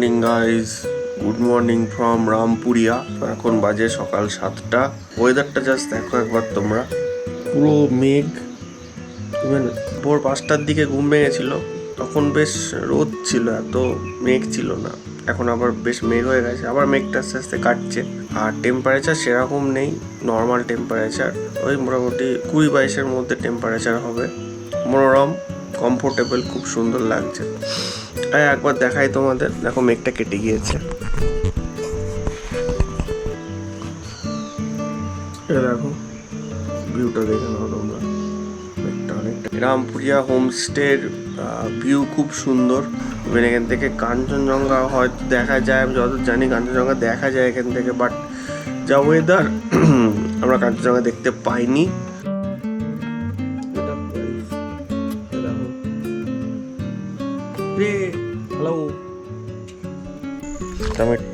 Morning guys good morning from Rampuria এখন বাজে সকাল সাতটা। ওয়েদারটা জাস্ট দেখো একবার তোমরা। পুরো মেঘ। ইভেন ভোর পাঁচটার দিকে ঘুম ভেঙেছিল। তখন বেশ রোদ ছিল, এত মেঘ ছিল না। এখন আবার বেশ মেঘ হয়ে গেছে। আবার মেঘটা আস্তে আস্তে কাটছে। আর টেম্পারেচার সেরকম নেই। নর্মাল টেম্পারেচার ওই মোটামুটি কুড়ি বাইশের মধ্যে টেম্পারেচার হবে। মনোরম। কমফোর্টেবল খুব সুন্দর লাগছে। আর একবার দেখাই তোমাদের। দেখো, মেঘটা কেটে গিয়েছে। দেখো ভিউটা দেখে নাও তোমরা। রামপুরিয়া হোমস্টের ভিউ খুব সুন্দর। এবার এখান থেকে কাঞ্চনজঙ্ঘা হয়তো দেখা যায়, আমি যত জানি কাঞ্চনজঙ্ঘা দেখা যায় এখান থেকে বাট যা ওয়েদার আমরা কাঞ্চনজঙ্ঘা দেখতে পাইনি।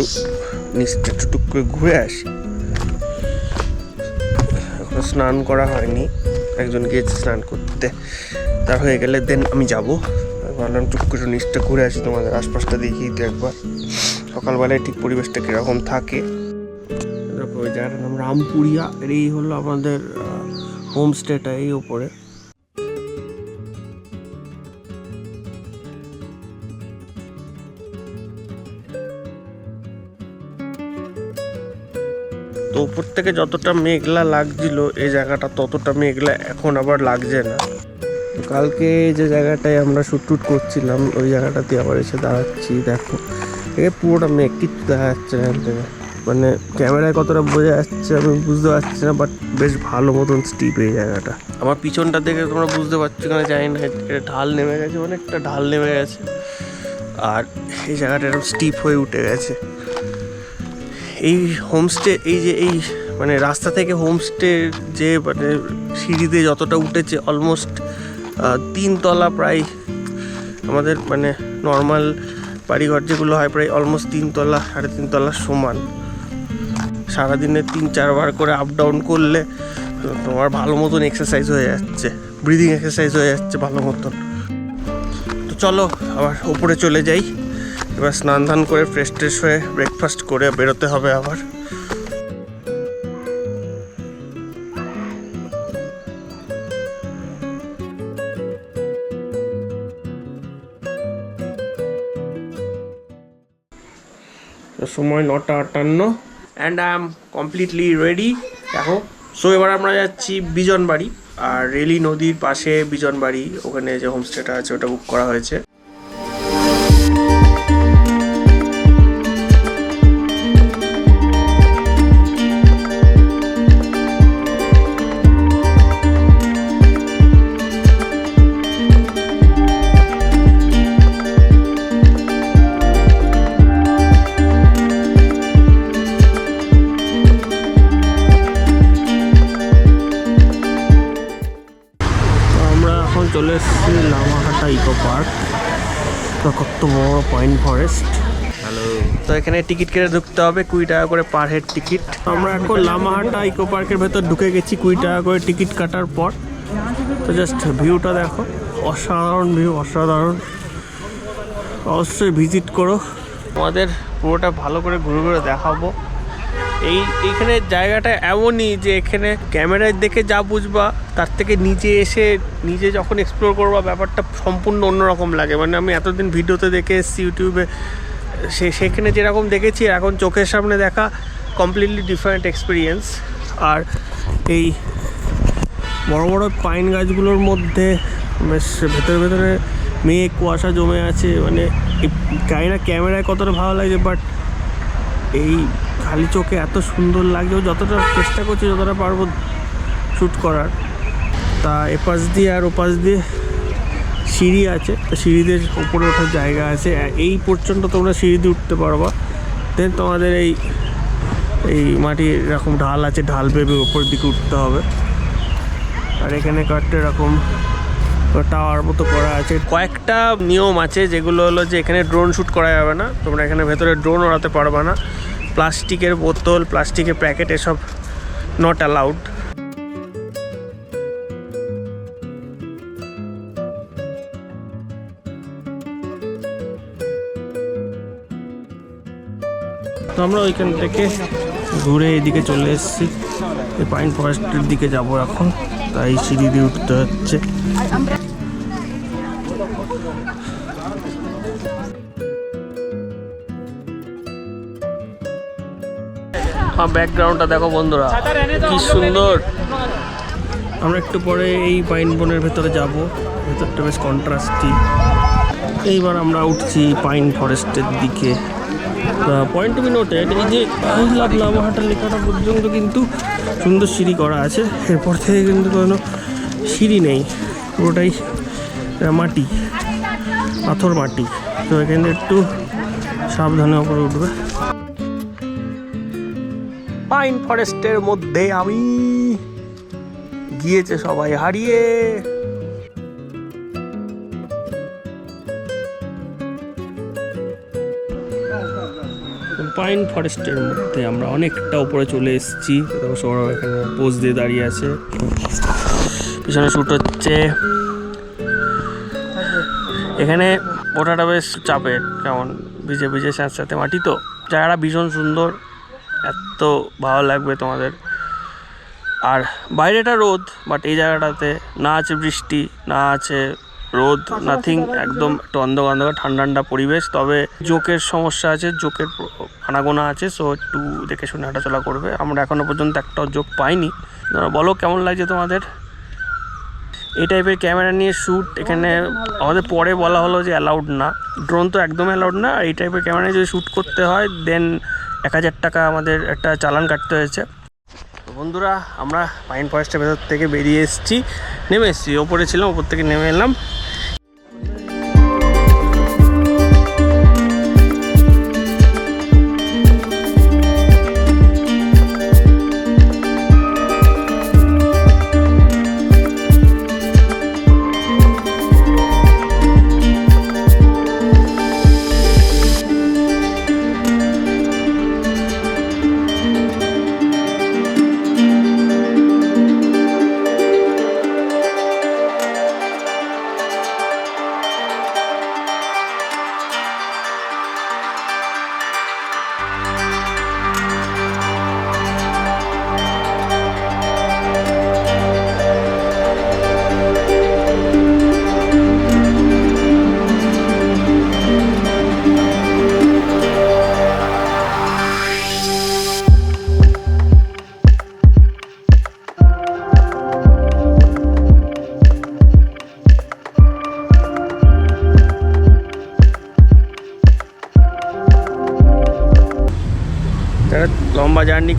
একটু নিচটা টুটুক করে ঘুরে আসি। এখনও স্নান করা হয়নি। একজন গিয়েছে স্নান করতে। তার হয়ে গেলে দেন আমি যাব। ভাবলাম টুক করে নিচটা ঘুরে আসি তোমাদের আশপাশটা দেখিয়ে দিই একবার। সকালবেলায় ঠিক পরিবেশটা কীরকম থাকে? দেখো ওই জায়গাটার নাম রামপুরিয়া। এই হলো আমাদের হোমস্টেটা এই ওপরে। উপর থেকে যতটা মেঘলা লাগছিল, এই জায়গাটা ততটা মেঘলা এখন আবার লাগছে না। কালকে যে জায়গাটায় আমরা শুট টুট করছিলাম, ওই জায়গাটাতে আবার এসে দাঁড়াচ্ছি, দেখো। এ পুরোটা মেঘ, কিচ্ছু দেখা যাচ্ছে না এখান থেকে। মানে ক্যামেরায় কতটা বোঝা যাচ্ছে আমি বুঝতে পারছি না বাট বেশ ভালো মতন স্টিপ এই জায়গাটা। আমার পিছনটা দেখে তোমরা বুঝতে পারছ কেন জানি না ঢাল নেমে গেছে, অনেকটা ঢাল নেমে গেছে। আর এই জায়গাটা এরকম স্টিপ হয়ে উঠে গেছে। এই হোমস্টে এই যে এই মানে রাস্তা থেকে হোমস্টে যে মানে সিঁড়িতে যতটা উঠেছে অলমোস্ট তিনতলা প্রায় আমাদের মানে নর্মাল বাড়িঘর যেগুলো হয় প্রায় অলমোস্ট তিনতলা, সাড়ে তিনতলা সমান। সারাদিনে তিন, চারবার করে আপ ডাউন করলে তোমার ভালো মতন এক্সারসাইজ হয়ে যাচ্ছে ব্রিদিং এক্সারসাইজ হয়ে যাচ্ছে ভালো মতন। তো চলো আবার ওপরে চলে যাই। এবার স্নান ধান করে ফ্রেশ ট্রেশ হয়ে ব্রেকফাস্ট করে বেরোতে হবে আবার। সময় নটা আটান্ন। And I am completely ready দেখো সো এবার আমরা যাচ্ছি বিজন বাড়ি আর রেলি নদীর পাশে বিজন বাড়ি ওখানে যে হোমস্টেটা আছে, ওটা বুক করা হয়েছে। কত বড় পয়েন্ট ফরেস্ট। হ্যালো। তো এখানে টিকিট কেটে ঢুকতে হবে কুড়ি টাকা করে পার হেড টিকিট। আমরা এখন লামাহাটা ইকো পার্কের ভেতর ঢুকে গেছি কুড়ি টাকা করে টিকিট কাটার পর। তো জাস্ট ভিউটা দেখো অসাধারণ ভিউ অসাধারণ। অবশ্যই ভিজিট করো। আমাদের পুরোটা ভালো করে ঘুরে ঘুরে দেখাবো। এই, এইখানে জায়গাটা এমনই যে এখানে ক্যামেরায় দেখে যা বুঝবা, তার থেকে নিজে এসে নিজে যখন এক্সপ্লোর করবা, ব্যাপারটা সম্পূর্ণ অন্যরকম লাগে। মানে আমি এতদিন ভিডিওতে দেখে এসেছি, ইউটিউবে, সে, সেখানে যেরকম দেখেছি এখন চোখের সামনে দেখা কমপ্লিটলি ডিফারেন্ট এক্সপিরিয়েন্স আর এই বড় বড় পাইন গাছগুলোর মধ্যে, বেশ ভেতরে ভেতরে মেঘ, কুয়াশা জমে আছে মানে জানি ক্যামেরায় কতটা ভালো লাগে বাট এই খালি চোখে এত সুন্দর লাগছে ও যতটা চেষ্টা করছি যতটা পারব শ্যুট করার। তা এপাশ দিয়ে আর ওপাশ দিয়ে সিঁড়ি আছে, তো সিঁড়িদের ওপরে ওঠার জায়গা আছে। এই পর্যন্ত তোমরা সিঁড়ি দিয়ে উঠতে পারবা। দেন তোমাদের এই এই মাটির এরকম ঢাল আছে, ঢাল বেবে ওপর দিকে উঠতে হবে। আর এখানে কয়েকটা এরকম টাওয়ার মতো করা আছে। কয়েকটা নিয়ম আছে যেগুলো হলো যে এখানে ড্রোন শ্যুট করা যাবে না, তোমরা এখানে ভেতরে ড্রোন ওড়াতে পারবে না। প্লাস্টিকের বোতল, প্লাস্টিকের প্যাকেট এসব নট অ্যালাউড তো আমরা ওইখান থেকে ঘুরে এদিকে চলে এসেছি। পাইন ফরেস্টের দিকে যাব এখন, তাই সিঁড়ি দিয়ে উঠতে হচ্ছে। ব্যাকগ্রাউন্ডটা দেখো বন্ধুরা, কি সুন্দর। আমরা একটু পরে এই পাইন বনের ভেতরে যাব। ভেতরটা বেশ কন্ট্রাস্টি এইবার আমরা উঠছি পাইন ফরেস্টের দিকে। পয়েন্ট টু বি নোটেড এই যে লাভ লামাহাটা লেখাটা পর্যন্ত কিন্তু সুন্দর সিঁড়ি করা আছে। এরপর থেকে কিন্তু কোনো সিঁড়ি নেই, পুরোটাই মাটি। পাথর মাটি। তো এখানে একটু সাবধানে ওপরে উঠবে। পাইন ফরেস্টের মধ্যে আমি গিয়েছে সবাই হারিয়ে। পাইন ফরেস্টের মধ্যে আমরা অনেকটা উপরে চলে এসেছি। সৌরভ এখানে পোজ দিয়ে দাঁড়িয়ে আছে। পিছনে শ্যুট হচ্ছে। এখানে ওঠাটা বেশ চাপের, কেমন ভিজে ভিজে স্যাঁতস্যাঁতে মাটি তো। জায়গাটা ভীষণ সুন্দর, এত ভালো লাগবে তোমাদের। আর বাইরেটা রোদ বাট এই জায়গাটাতে না আছে বৃষ্টি, না আছে রোদ নাথিং একদম একটু অন্ধকার অন্ধকার, ঠান্ডা ঠান্ডা পরিবেশ। তবে জোকের সমস্যা আছে, জোকের আনাগোনা আছে সো একটু দেখে শুনে হাঁটাচলা করবে। আমরা এখনও পর্যন্ত একটাও জোক পাইনি। বলো কেমন লাগছে তোমাদের? এই টাইপের ক্যামেরা নিয়ে শ্যুট এখানে আমাদের পরে বলা হলো যে অ্যালাউড না। ড্রোন তো একদম অ্যালাউড না। আর এই টাইপের ক্যামেরা নিয়ে যদি শ্যুট করতে হয় দেন এক হাজার টাকা আমাদের একটা চালান কাটতে হয়েছে। তো বন্ধুরা আমরা পাইন ফরেস্টের ভেতর থেকে বেরিয়ে এসেছি। নেমে এসেছি। ওপরে ছিলাম ওপর থেকে নেমে এলাম।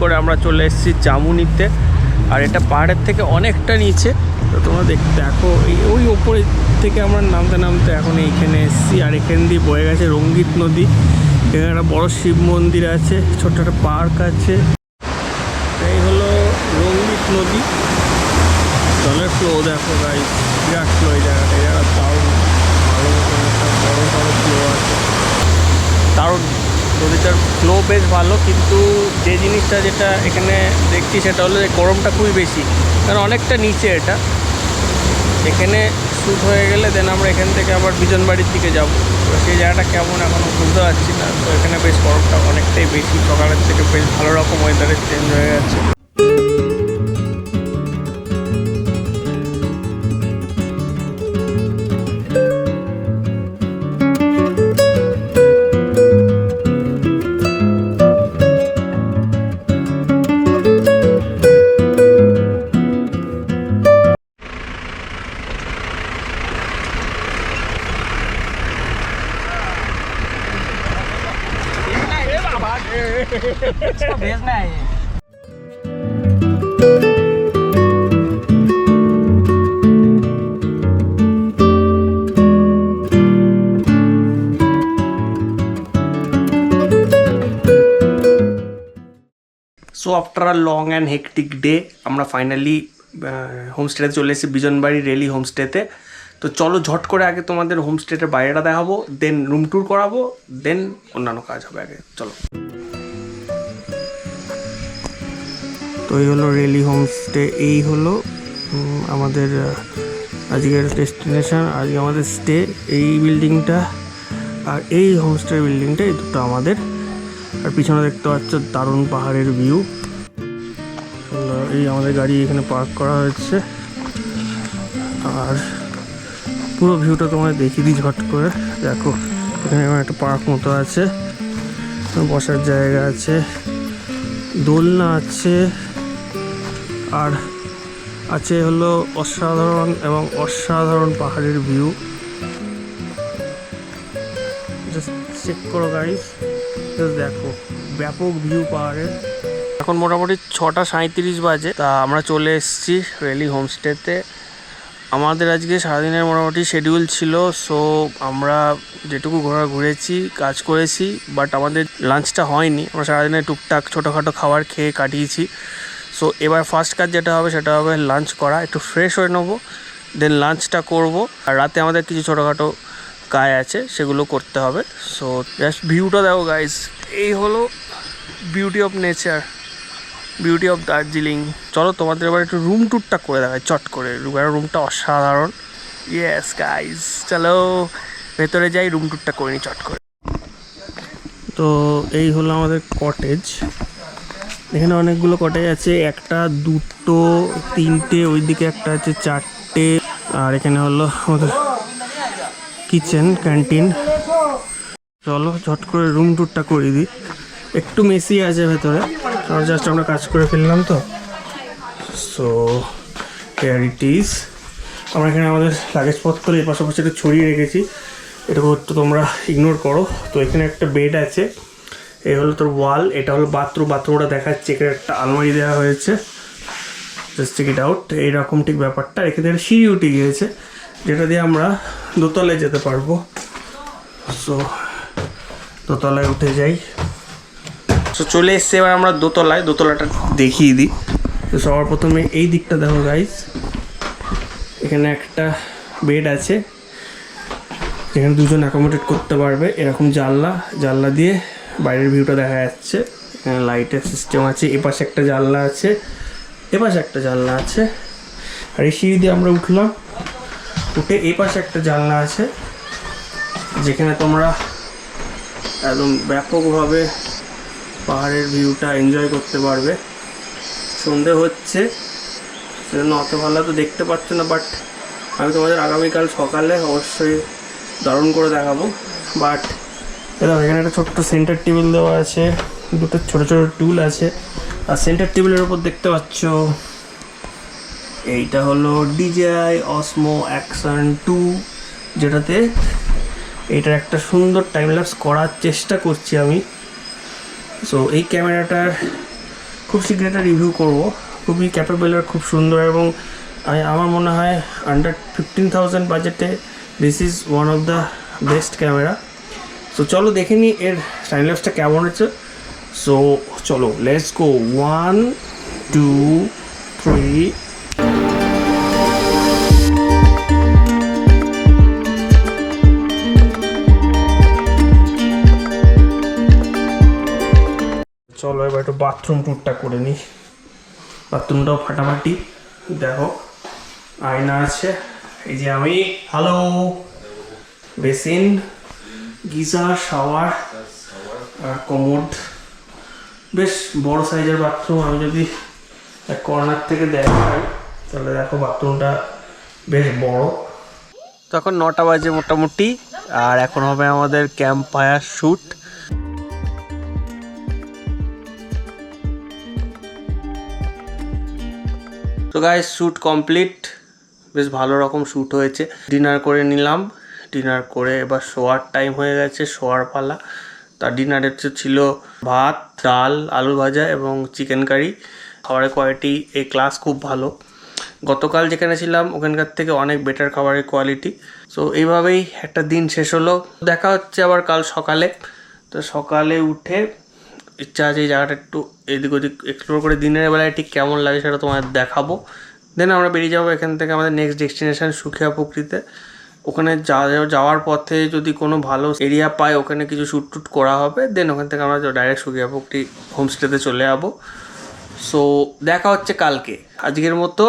করে আমরা চলে এসেছি জামুনিতে আর এটা পাহাড়ের থেকে অনেকটা নিচে। তো তোমরা দেখ, দেখো ওই ওপরে থেকে আমরা নামতে নামতে এখন এইখানে এসেছি। আর এখান দিয়ে বয়ে গেছে রঙ্গিত নদী। এখানে একটা বড়ো শিব মন্দির আছে, ছোট্ট একটা পার্ক আছে। এই হলো রঙ্গিত নদী। জলের ফ্লো দেখো গাই বিরাট ফ্লো এই জায়গাটা। এই জায়গা দারুণ, ভালো বড় বড় ফ্লো আছে। দারুণ। নদীটার ফ্লো বেশ ভালো, কিন্তু যে জিনিসটা যেটা এখানে দেখছি সেটা হলো যে গরমটা খুবই বেশি। কারণ অনেকটা নিচে এটা। এখানে শ্যুট হয়ে গেলে দেন আমরা এখান থেকে আবার বিজন বাড়ির দিকে যাব। তো সেই জায়গাটা কেমন এখনও বুঝতে পারছি না। তো এখানে বেশ গরমটা অনেকটাই বেশি। সকালের থেকে বেশ ভালো রকম ওয়েদারের চেঞ্জ হয়ে গেছে। So after a long and hectic day আমরা ফাইনালি হোমস্টেতে চলে এসেছি, বিজনবাড়ি রেলি হোমস্টেতে তো। চলো ঝট করে আগে তোমাদের হোমস্টেটের বাইরেটা দেখাবো দেন রুম ট্যুর করাবো দেন অন্যান্য কাজ হবে আগে। চলো। তো এই হলো রেলি হোমস্টে এই হলো আমাদের আজকের ডেস্টিনেশন আজকে আমাদের স্টে এই বিল্ডিংটা আর এই হোমস্টে বিল্ডিংটা এই দুটো আমাদের। আর পিছনে দেখতে পাচ্ছ দারুণ পাহাড়ের ভিউ এই আমাদের গাড়ি এখানে পার্ক করা হয়েছে। আর পুরো ভিউটা তোমায় দেখিয়ে দিই ঝট করে। দেখো, এখানে একটা পার্ক মতো আছে। বসার জায়গা আছে। দোলনা আছে। আর আছে হলো অসাধারণ এবং অসাধারণ পাহাড়ের ভিউ জাস্ট চেক করো গাড়ি জাস্ট দেখো, ব্যাপক ভিউ পাহাড়ের এখন মোটামুটি ছটা সাঁত্রিশ বাজে। তা আমরা চলে এসেছি রেলি হোমস্টেতে আমাদের আজকে সারাদিনের মোটামুটি শিডিউল ছিল সো আমরা যেটুকু ঘোরা ঘুরেছি, কাজ করেছি বাট আমাদের লাঞ্চটা হয়নি। আমরা সারাদিনে টুকটাক ছোটোখাটো খাবার খেয়ে কাটিয়েছি। সো এবার ফার্স্ট কাজ যেটা হবে, সেটা হবে লাঞ্চ করা। একটু ফ্রেশ হয়ে নেব দেন লাঞ্চটা করব। আর রাতে আমাদের কিছু ছোটোখাটো কাজ আছে, সেগুলো করতে হবে। সো জাস্ট ভিউটা দেখো গাইজ এই হলো beauty of nature beauty of Darjeeling চলো তোমাদের এবার একটু রুম ট্যুরটা করে দেখায় চট করে। রুমটা অসাধারণ। ইয়েস গাইজ চলো। ভেতরে যাই রুম ট্যুরটা করে নিই, চট করে। তো এই হলো আমাদের কটেজ এখানে অনেকগুলো কটেজ আছে, একটা, দুটো, তিনটে, ওইদিকে একটা আছে, চারটে। আর এখানে হলো আমাদের কিচেন ক্যান্টিন চলো ঝট করে রুম ট্যুরটা করে দিই। একটু মেসি আছে ভেতরে। কারণ জাস্ট আমরা কাজ করে ফেললাম তো। সো হেয়ার ইট ইজ আমরা এখানে আমাদের লাগেজপত্র এই পাশাপাশি একটু ছড়িয়ে রেখেছি। এটা একটু তোমরা ইগনোর করো। তো এখানে একটা বেড আছে। এই হলো তোর ওয়াল এটা হলো বাথরুম বাথরুমটা দেখাচ্ছে। এখানে একটা আলমারি দেওয়া হয়েছে। জাস্ট চেক ইট আউট এইরকম ঠিক ব্যাপারটা। এখানে একটা সিঁড়ি উঠে গিয়েছে। যেটা দিয়ে আমরা দোতলায় যেতে পারব। সো দোতলায় উঠে যাই। তো চলে এসছে, এবার আমরা দোতলায়। দোতলাটা দেখিয়ে দিই। তো সবার প্রথমে এই দিকটা দেখো গাইস এখানে একটা বেড আছে। যেখানে দুজন অ্যাকোমোডেট করতে পারবে। এরকম জানলা জানলা দিয়ে বাইরের ভিউটা দেখা যাচ্ছে। এখানে লাইটের সিস্টেম আছে। এপাশে একটা জানলা আছে। এপাশে একটা জানলা আছে। আর এই সিঁড়ি দিয়ে আমরা উঠলাম। উঠে এই পাশে একটা জানলা আছে। যেখানে তোমরা একদম ব্যাপকভাবে পাহাড়ের ভিউটা এনজয় করতে পারবে। সন্ধে হচ্ছে, সেজন্য অত ভালো তো দেখতে পাচ্ছ না বাট আমি তোমাদের আগামীকাল সকালে অবশ্যই দারুণ করে দেখাবো। বাট এরকম এখানে একটা ছোট্ট সেন্টার টেবিল দেওয়া আছে, দুটো ছোটো ছোটো টুল আছে। আর সেন্টার টেবিলের উপর দেখতে পাচ্ছ, এইটা হলো ডিজিআই অসমো অ্যাকশন টু যেটাতে এটার একটা সুন্দর টাইম ল্যাপস করার চেষ্টা করছি আমি। সো এই ক্যামেরাটার খুব শীঘ্রই একটা রিভিউ করব। খুবই ক্যাপেবল আর খুব সুন্দর এবং আমার মনে হয় আন্ডার ফিফটিন থাউজেন্ড বাজেটে this is one of the best camera so চলো দেখে নিই এর স্টাইনলেসটা কেমন হচ্ছে। সো চলো let's go one two three চলো, এবার একটু বাথরুম ট্যুরটা করে নিই। বাথরুমটাও ফাটাফাটি। দেখো, আয়না আছে। এই যে আমি। হ্যালো বেসিন গিজার শাওয়ার আর কমোড বেশ বড় সাইজের বাথরুম আমি যদি এক কর্নার থেকে দেখাই, তাহলে দেখো বাথরুমটা বেশ বড়। তখন নটা বাজে মোটামুটি, আর এখন হবে আমাদের ক্যাম্প ফায়ার শ্যুট তো গাইস শ্যুট কমপ্লিট বেশ ভালো রকম শ্যুট হয়েছে। ডিনার করে নিলাম। ডিনার করে এবার শোয়ার টাইম হয়ে গেছে, শোয়ার পালা। তার ডিনারে ছিল ভাত, ডাল, আলু ভাজা এবং চিকেন কারি খাবারের কোয়ালিটি এই ক্লাস খুব ভালো। গতকাল যেখানে ছিলাম, ওখানকার থেকে অনেক বেটার খাবারের কোয়ালিটি সো এইভাবেই একটা দিন শেষ হলো। দেখা হচ্ছে আবার কাল সকালে। তো সকালে উঠে ইচ্ছা আছে এই জায়গাটা একটু এদিক ওদিক এক্সপ্লোর করে দিনের বেলায় ঠিক কেমন লাগে সেটা তোমাদের দেখাবো। দেন আমরা বেরিয়ে যাব এখান থেকে আমাদের নেক্সট ডেস্টিনেশান সুখিয়া পুকুরিতে। ওখানে যাওয়ার পথে যদি কোনো ভালো এরিয়া পাই, ওখানে কিছু শ্যুট টুট করা হবে দেন ওখান থেকে আমরা ডাইরেক্ট সুখিয়া পুকুরি হোমস্টেতে চলে যাব। সো দেখা হচ্ছে কালকে। আজকের মতো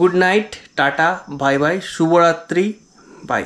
good night tata bye bye শুভরাত্রি বাই